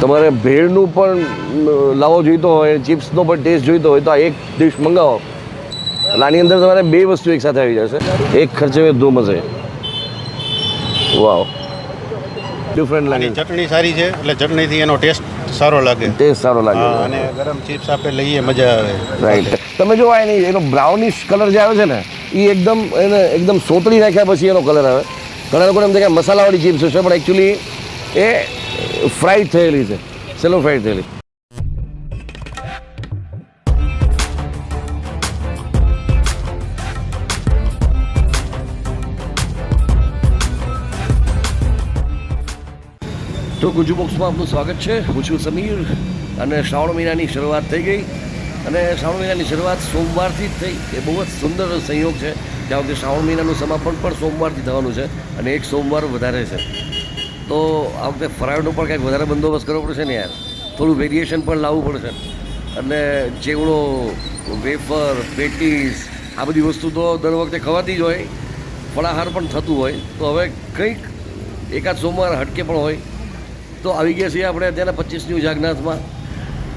તમારે ભેળનું પણ લાવો જોઈતો હોય ચિપ્સનો પણ ટેસ્ટ જોઈતો હોય તો આ એક ડિશ મંગાવો. એટલે આની અંદર તમારે બે વસ્તુ એક સાથે આવી જશે. એક ખર્ચે મેં દો મજે. વાવ. ડિફરન્ટ લાગે. ચટણી સારી છે એટલે ચટણીથી એનો ટેસ્ટ સારો લાગે. ટેસ્ટ સારો લાગે. અને ગરમ ચિપ્સ આપણે લઈએ મજા આવે. રાઈટ તમે જો આ એની એનો બ્રાઉનિશ કલર જે આવે છે ને એ એકદમ એને એકદમ સોતળી નાખ્યા પછી એનો કલર આવે. ઘણા લોકોને એમ થાય કે મસાલાવાળી ચિપ્સ છે પણ એકચ્યુઅલી એ ફ્રાઈડ થયેલી છે. સેલો ફ્રાઈડ થયેલી. તો ગુજુ બોક્સમાં આપનું સ્વાગત છે. હું છું સમીર અને શ્રાવણ મહિનાની શરૂઆત થઈ ગઈ. અને શ્રાવણ મહિનાની શરૂઆત સોમવારથી જ થઈ. એ બહુ જ સુંદર સંયોગ છે. જ્યાં સુધી શ્રાવણ મહિનાનું સમાપન પણ સોમવારથી થવાનું છે અને એક સોમવાર વધારે છે. તો આ વખતે ફરાળનો પણ કંઈક વધારે બંદોબસ્ત કરવો પડશે ને યાર? થોડું વેરિએશન પણ લાવવું પડશે. અને ચેવડો વેફર, પેટીસ, આ બધી વસ્તુ તો દર વખતે ખવાતી જ હોય. ફળાહાર પણ થતું હોય. તો હવે કંઈક એકાદ સોમવાર હટકે પણ હોય. તો આવી ગયા છીએ આપણે અત્યારે પચીસની જાગનાથમાં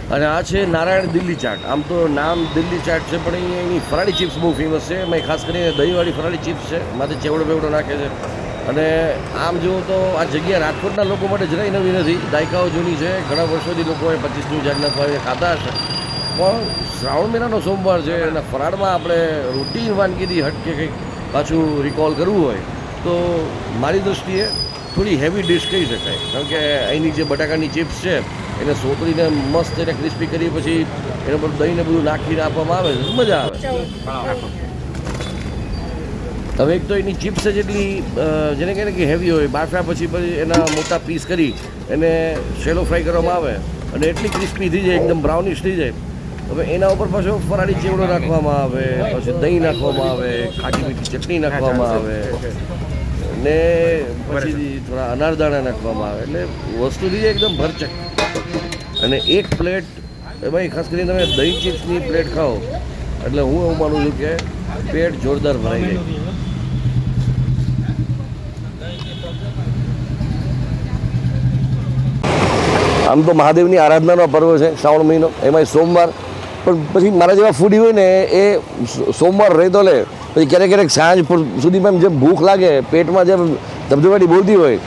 અને આ છે નારાયણ દિલ્હી ચાટ. આમ તો નામ દિલ્હી ચાટ છે, પણ એની ફરાળી ચિપ્સ બહુ ફેમસ છે. મેં ખાસ કરીને દહીંવાળી ફરાળી ચિપ્સ છે. માથે ચેવડો બેવડો નાખે છે. અને આમ જુઓ તો આ જગ્યા રાજકોટના લોકો માટે જરાય નવી નથી. દાયકાઓ જૂની છે ઘણા વર્ષોથી લોકોએ પચીસની જાગના આવીને ખાતા હશે. પણ શ્રાવણ મહિનાનો સોમવાર છે અને ફરાળમાં આપણે રૂટીન વાનગીથી હટકે કંઈક પાછું રિકોલ કરવું હોય તો મારી દૃષ્ટિએ થોડી હેવી ડિશ કહી શકાય. કારણ કે અહીંની જે બટાકાની ચિપ્સ છે એને સોતરીને મસ્ત એને ક્રિસ્પી કરી પછી એના પર દહીંને બધું નાખીને આપવામાં આવે છે. મજા આવે. હવે એક તો એની ચિપ્સ જ એટલી જેને કહે ને કે હેવી હોય, બાફ્યા પછી પછી એના મોટા પીસ કરી એને શેલો ફ્રાય કરવામાં આવે અને એટલી ક્રિસ્પી થઈ જાય, એકદમ બ્રાઉનિશ થઈ જાય. હવે એના ઉપર પાછો ફરાળી ચેવડો નાખવામાં આવે, પછી દહીં નાખવામાં આવે, ખાટી મીઠી ચટણી નાખવામાં આવે ને પછી થોડા અનારદાણા નાખવામાં આવે. એટલે વસ્તુ થઈ જાય એકદમ ભરચક. અને એક પ્લેટ એમાં ખાસ કરીને તમે દહીં ચિપ્સની પ્લેટ ખાઓ, એટલે હું એવું માનું છું કે પેટ જોરદાર ભરાઈ જાય. આમ તો મહાદેવની આરાધનાનો પર્વ છે, શ્રાવણ મહિનો એમાં સોમવાર. પણ પછી મારા જેવા ફૂડી હોય ને, એ સોમવાર રહી તો લે. પછી ક્યારેક ક્યારેક સાંજ સુધીમાં એમ જેમ ભૂખ લાગે, પેટમાં જેમ ધબધબાટી બોલતી હોય,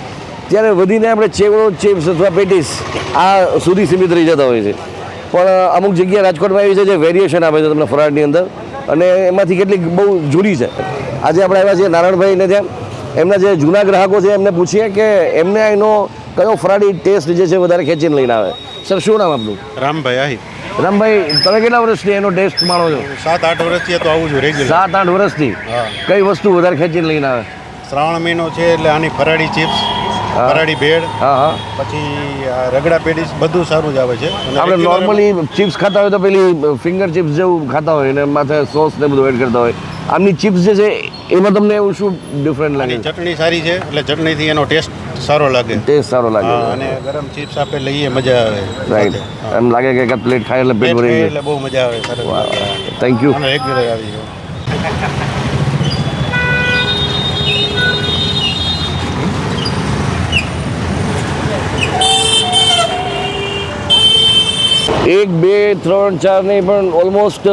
ત્યારે વધીને આપણે ચેવડો ચેપ્સ અથવા પેટીસ આ સુધી સીમિત રહી જતા હોય છે. પણ અમુક જગ્યા રાજકોટમાં એવી છે જે વેરિએશન આપે છે તમને ફરાળની અંદર. અને એમાંથી કેટલીક બહુ જૂની છે. આજે આપણે આવ્યા છીએ નારાયણભાઈને ત્યાં. એમના જે જૂના ગ્રાહકો છે, એમને પૂછીએ કે એમને એનો કયો ફરાળી ટેસ્ટ જે છે વધારે ખેંચીને લઈને આવે? સર શું નામ આપનું? રામભાઈ આહી રામભાઈ તમે કેટલા વર્ષથી એનો ટેસ્ટ માણો છો? સાત આઠ વર્ષથી તો આવું છું રેગ્યુલર સાત આઠ વર્ષથી? કઈ વસ્તુ વધારે ખેંચીને લઈને આવે? શ્રાવણ મહિનો છે એટલે આની ફરાળી ચિપ્સ હા. ભેળ હા હા. પછી રગડા પેટીસ બધું સારું જ આવે છે. આપણે નોર્મલી ચિપ્સ ખાતા હોય તો પેલી ફિંગર ચિપ્સ જેવું ખાતા હોય અને માથે સોસ ને બધું એડ કરતા હોય. આમની ચિપ્સ જે છે એમાં તમને એવું શું ડિફરન્ટ લાગે? ચટણી સારી છે એટલે ચટણીથી એનો ટેસ્ટ સારો લાગે. ટેસ્ટ સારો લાગે. અને ગરમ ચિપ્સ આપણે લઈએ મજા આવે. રાઈટ એમ લાગે કે એક પ્લેટ ખાય એટલે પેટ ભરી એટલે બહુ મજા આવે સરસ થેન્ક યુ એક આવી જાઓ એક બે ત્રણ ચાર નહીં પણ ઓલમોસ્ટ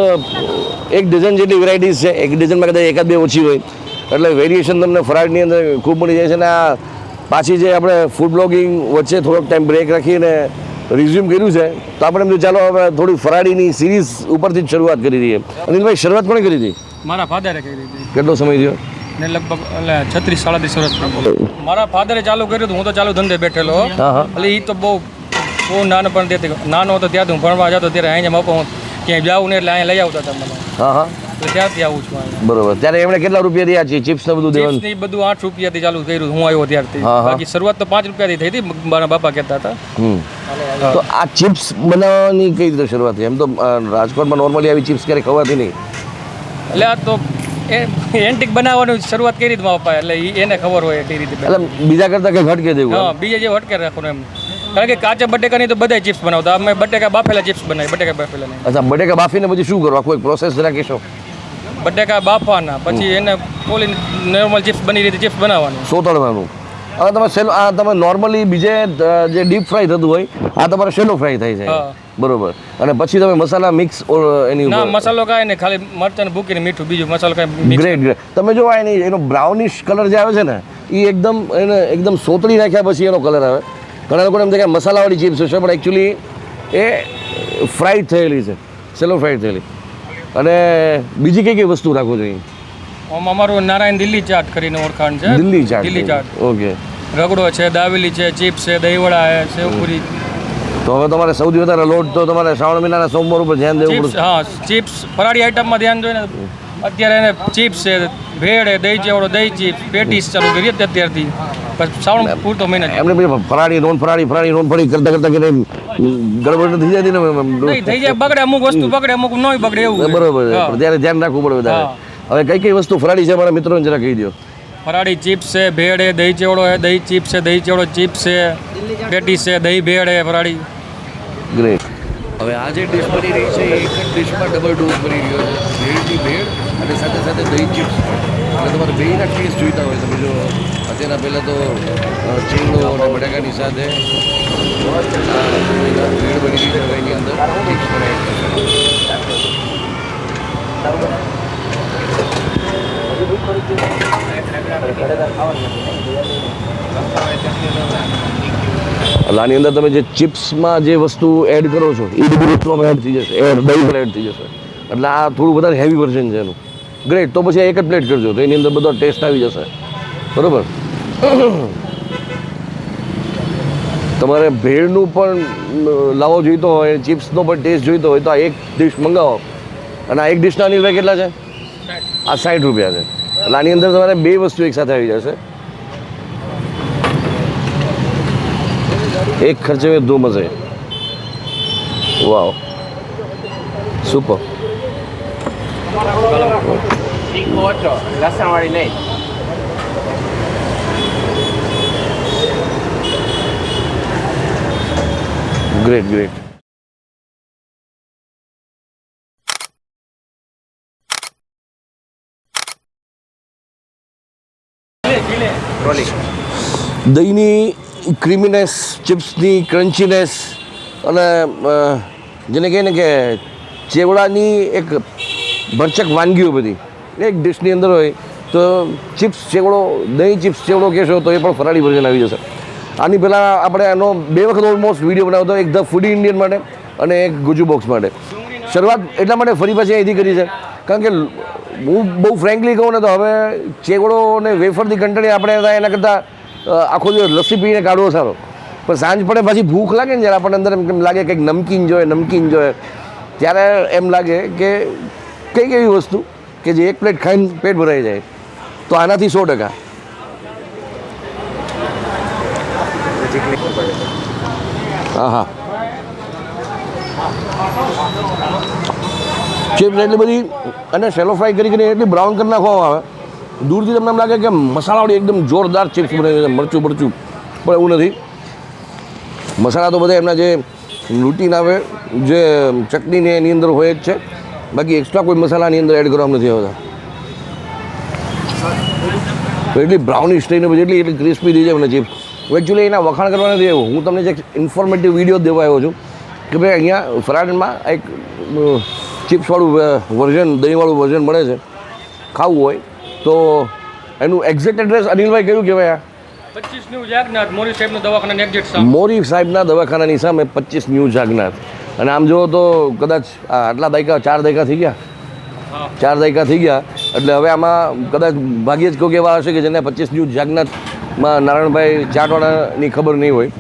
એક ડઝન જેટલી વેરાયટીઝ છે. એક ડઝનમાં કદાચ એકાદ બે ઓછી હોય. એટલે વેરિએશન તમને ફરાળની અંદર ખૂબ મળી જાય છે અને આ પાછી જે આપણે ફૂડ બ્લોગિંગ વચ્ચે થોડોક ટાઈમ બ્રેક રાખીને રિઝ્યુમ કર્યું છે તો આપણે એમ ચાલો હવે થોડી ફરાળીની સિરીઝ ઉપરથી જ શરૂઆત કરી દઈએ. અનિલભાઈ શરૂઆત કોણે કરી હતી? મારા ફાધરે કરી હતી. કેટલો સમય થયો? ને લગભગ એટલે છત્રીસ સાડત્રીસ વર્ષ મારા ફાધરે ચાલુ કર્યું હતું હું તો ચાલુ ધંધે બેઠેલો. એટલે એ તો બહુ બહુ નાનપણ તેથી નાનો હતો ત્યાંથી હું ભણવા જતો ત્યારે અહીંયા મપો હું ક્યાંય જાઉં ને એટલે અહીંયા લઈ આવતા તમને હા હા. એટલે ત્યારથી આવું છું અહીંયા. બરોબર. ત્યારે એમણે કેટલા રૂપિયા રહ્યા છે? ચિપ્સ ને બધું દેવાનું? એ બધું આઠ રૂપિયાથી ચાલુ કર્યું. હું આવ્યો ત્યારથી. હા, હા. બાકી શરૂઆત તો પાંચ રૂપિયાથી થઈ હતી મારા બાપા કહેતા હતા. તો આ ચિપ્સ બનાવવાની કઈ રીતે શરૂઆત થઈ? એમ તો રાજકોટમાં નોર્મલી આવી ચિપ્સ ક્યારેય ખવાતી નહીં. એટલે આ તો એન્ટિક બનાવવાની શરૂઆત કરી રીતે મારા પપ્પાએ એટલે એને ખબર હોય કઈ રીતે એટલે બીજા કરતાં કંઈ ઘટકે દેવું હા બીજે જે હટકે રાખવાનું એમ. કારણ કે કાચા બટેકાની તો બધા ચિપ્સ બનાવતા. અમે બટેકા બાફેલા ચિપ્સ બનાવી બટેકા બાફેલા નહીં અચ્છા બટેકા બાફીને પછી શું કરવા કોઈ પ્રોસેસ જરા કહેશો? બટેકા બાફવાના પછી એને પોલી નોર્મલ ચિપ્સ બની રીતે ચિપ્સ બનાવવાનું. સોતળવાનું. હવે તમે સેલો આ તમે નોર્મલી બીજે જે ડીપ ફ્રાય થતું હોય આ તમારે સેલો ફ્રાય થાય છે. બરોબર. અને પછી તમે મસાલા મિક્સ એની ના મસાલો કાંઈ નહીં ખાલી મરચાં ભૂકીને મીઠું બીજું મસાલો કાંઈ ગ્રેટ ગ્રેટ તમે જો આ એની એનો બ્રાઉનિશ કલર જે આવે છે ને એ એકદમ એને એકદમ સોતળી નાખ્યા પછી એનો કલર આવે. ઘણા લોકોને એમ થાય કે મસાલાવાળી ચિપ્સ હશે પણ એકચ્યુઅલી એ ફ્રાઈડ થયેલી છે સેલો ફ્રાઈડ થયેલી. અને બીજી કઈ કઈ વસ્તુ રાખવું જોઈએ આમ અમારું નારાયણ દિલ્હી ચાટ કરીને ઓળખાણ છે. દિલ્હી ચાટ દિલ્હી ચાટ. ઓકે. રગડો છે દાવેલી છે ચિપ્સ છે દહીંવડા છે સેવપુરી. તો હવે તમારે સૌથી વધારે લોટ તો તમારે શ્રાવણ મહિનાના સોમવાર ઉપર ધ્યાન દેવું પડશે. હા ચિપ્સ ફરાળી આઈટમમાં ધ્યાન જોઈએ ને. અત્યારે એને ચિપ્સ છે ભેળ દહીં ચેવડો દહીં ચિપ્સ પેટીસ ચાલુ કરીએ અત્યારથી. પછી શ્રાવણ પૂરતો મહિના. એમને ફરાળી નોન ફરાળી ફરાળી નોન ફરાળી કરતા કરતા કે ગડબડ થઈ જતી ને નહીં થઈ જાય બગડે અમુક વસ્તુ બગડે અમુક નહીં બગડે એવું બરાબર ત્યારે ધ્યાન રાખવું પડે વધારે. હવે કઈ કઈ વસ્તુ ફરાળી છે મારા મિત્રોને જરા કહી દો ફરાળી ચિપ્સ છે ભેળ છે દહીં ચેવડો છે દહીં ચિપ્સ છે દહીં ચેવડો ચિપ્સ છે પેટીસ છે દહીં ભેળ છે ફરાળી. ગ્રેટ હવે આ જે ડિશ બની રહી છે એક જ ડિશમાં ડબલ ડોઝ બની રહ્યો છે. સાથે દહીં ચિપ્સ અને તમારે બેયના ટેસ્ટ જોઈતા હોય. તમે જો અત્યારના પહેલાં તો ચીંગડો અને બટાકાની સાથે ભીડ બની ગઈ છે એની અંદર આની અંદર તમે જે ચિપ્સમાં જે વસ્તુ એડ કરો છો, એ બધી વસ્તુ એડ થઈ જશે. એડ દહીં પણ એડ થઈ જશે. એટલે આ થોડું વધારે હેવી વર્ઝન છે એનું. ગ્રેટ તો પછી એક જ પ્લેટ કરજો, તો એની અંદર બધો ટેસ્ટ આવી જશે. બરાબર? તમારે ભેળનું પણ લાવો જોઈતો હોય, ચિપ્સનો પણ ટેસ્ટ જોઈતો હોય, તો આ એક ડિશ મંગાવો. અને આ એક ડિશના અનિલ કેટલા છે? આ સાઠ રૂપિયા છે. એટલે આની અંદર તમારે બે વસ્તુ એકસાથે આવી જશે. એક ખર્ચે ધૂમ હશે. વાવ. સુપર લોચો લસણવાળી નહીં ગ્રેટ ગ્રેટ દહીંની ક્રીમીનેસ ચિપ્સની ક્રન્ચીનેસ અને જેને કહીએ ને કે ચેવડાની એક ભરચક વાનગીઓ બધી. એક ડિશની અંદર હોય, તો ચિપ્સ ચેવડો, દહીં ચિપ્સ ચેવડો કહેશો તો એ પણ ફરાળી વર્ઝન આવી જશે. આની પહેલાં આપણે આનો બે વખત ઓલમોસ્ટ વીડિયો બનાવ્યો હતો એક ધ ફૂડી ઇન્ડિયન માટે અને એક ગુજુ બોક્સ માટે. શરૂઆત એટલા માટે ફરી પાછી અહીંથી કરી છે. કારણ કે હું બહુ ફ્રેન્કલી કહું ને તો હવે ચેવડો અને વેફરથી કંટાળી આપણે એના કરતાં આખો દિવસ લસ્સી પીને કાઢવો સારો. પણ સાંજ પડે પછી ભૂખ લાગે ને જ્યારે આપણને અંદર એમ કેમ લાગે કંઈક નમકીન જોઈએ નમકીન જોઈએ ત્યારે એમ લાગે કે કંઈક એવી વસ્તુ કે જે એક પ્લેટ ખાઈને પેટ ભરાઈ જાય, તો આનાથી સો ટકા. હા હા ચિપ્સ એટલી બધી, અને સેલો ફ્રાય કરી કરીને એટલી બ્રાઉન કરી નાખવામાં આવે. દૂરથી તમને એમ લાગે કે મસાલાવાળી એકદમ જોરદાર ચિપ્સ બનાવી છે, મરચું મરચું પણ એવું નથી. મસાલા તો બધા એમના જે રૂટીન આવે, જે ચટણીને એની અંદર હોય જ છે. બાકી એક્સ્ટ્રા કોઈ મસાલાની અંદર એડ કરવામાં નથી આવતા. એટલી બ્રાઉનિશ થઈને પછી એટલી એટલી ક્રિસ્પી થઈ જાય મને ચિપ્સ એકચ્યુઅલી એના વખાણ કરવા નથી આવ્યો. હું તમને જે ઇન્ફોર્મેટિવ વીડિયો દેવા આવ્યો છું કે ભાઈ અહીંયા ફરાડમાં એક ચિપ્સવાળું વર્ઝન દહીંવાળું વર્ઝન મળે છે. ખાવું હોય તો એનું એક્ઝેક્ટ એડ્રેસ અનિલભાઈ કયું કહેવાય આ? મોરી સાહેબના દવાખાનાની સામે પચીસ ન્યૂ જાગનાથ. અને આમ જુઓ તો કદાચ આટલા દાયકા, ચાર દાયકા થઈ ગયા. ચાર દાયકા થઈ ગયા. એટલે હવે આમાં કદાચ ભાગ્યે જ કોઈક એવા હશે કે જેને પચીસ ન્યૂ જાગનાથમાં નારાયણભાઈ ચાટવાળાની ખબર નહીં હોય.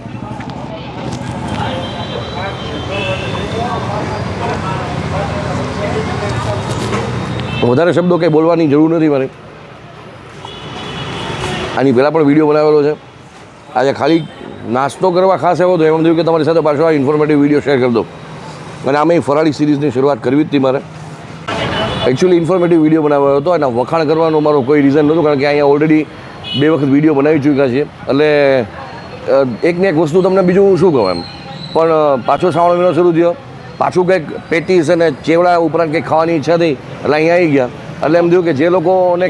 વધારે શબ્દો કંઈ બોલવાની જરૂર નથી મને આની પહેલાં પણ વીડિયો બનાવેલો છે. આજે ખાલી નાસ્તો કરવા ખાસ એવો હતો. એમ થયું કે તમારી સાથે પાછો આ ઇન્ફોર્મેટિવ વીડિયો શેર કરી દો અને આમે ફરાળી સિરીઝની શરૂઆત કરવી હતી મારે. એકચ્યુઅલી ઇન્ફોર્મેટિવ વીડિયો બનાવ્યો હતો અને વખાણ કરવાનો મારો કોઈ રીઝન નહોતું, કારણ કે અહીંયા ઓલરેડી બે વખત વીડિયો બનાવી ચૂક્યા છીએ. એટલે એકને એક વસ્તુ તમને બીજું શું કહું એમ? પણ પાછો શ્રાવણ મહિનો શરૂ થયો. પાછું કંઈક પેટીસ અને ચેવડા ઉપરાંત કંઈક ખાવાની ઈચ્છા થઈ, એટલે અહીંયા આવી ગયા. એટલે એમ થયું કે જે લોકોને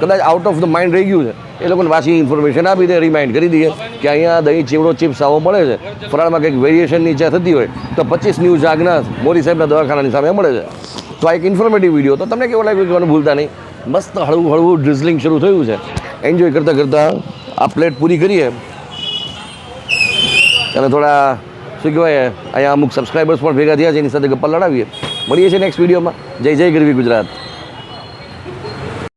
કદાચ આઉટ ઓફ ધ માઇન્ડ રહી ગયું છે, એ લોકોને પાછી ઇન્ફોર્મેશન આપી દે રિમાઇન્ડ કરી દઈએ કે અહીંયા દહીં ચીવડો ચિપ્સ આવો મળે છે. ફરાળમાં કંઈક વેરિએશનની ઈચ્છા થતી હોય, તો પચીસ ન્યૂઝ આગના મોરી સાહેબના દવાખાનાની સામે મળે છે. તો આ એક ઇન્ફોર્મેટિવ વીડિયો તો તમને કેવો લાગ્યું કહેવાનું ભૂલતા નહીં. મસ્ત હળવું હળવું ડ્રિઝલિંગ શરૂ થયું છે. એન્જોય કરતાં કરતાં આ પ્લેટ પૂરી કરીએ. અને થોડા, શું કહેવાય, અહીંયા અમુક સબસ્ક્રાઈબર્સ પણ ભેગા થયા છે, એની સાથે ગપ્પા લડાવીએ. મળીએ છીએ નેક્સ્ટ વિડીયોમાં જય જય ગરવી ગુજરાત.